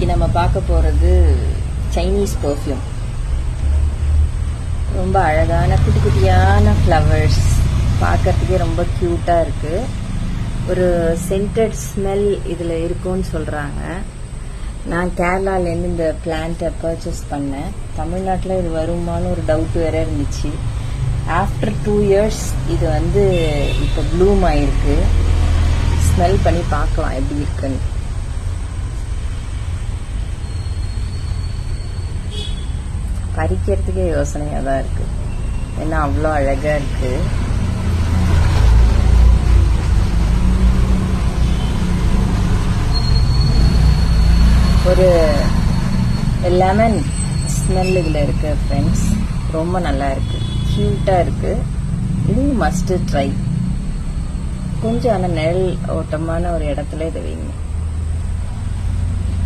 இன்னைக்கு நம்ம பார்க்க போகிறது சைனீஸ் பர்ஃப்யூம் ரொம்ப அழகான குட்டி குட்டியான ஃப்ளவர்ஸ் பார்க்கறதுக்கே ரொம்ப க்யூட்டாக இருக்குது ஒரு சென்டட் ஸ்மெல் இதில் இருக்கும்னு சொல்கிறாங்க நான் கேரளாலேருந்து இந்த பிளான்ட்டை பர்ச்சேஸ் பண்ணேன். தமிழ்நாட்டில் இது வருமானு ஒரு டவுட் வேற இருந்துச்சு. ஆஃப்டர் டூ இயர்ஸ் இது வந்து இப்போ ப்ளூம் ஆயிருக்கு. ஸ்மெல் பண்ணி பார்க்கலாம் எப்படி இருக்குன்னு. பறிக்கிறதுக்கே யோசனையாக தான் இருக்கு. ஏன்னா அவ்வளோ அழகாக இருக்கு. ஒரு லெமன் ஸ்மெல் இதில் இருக்கு ஃப்ரெண்ட்ஸ் ரொம்ப நல்லா இருக்கு. க்யூட்டாக இருக்கு. இதுவும் மஸ்ட் ட்ரை கொஞ்சம் ஆனால் நிழல் ஓட்டமான ஒரு இடத்துல இதை வைங்க.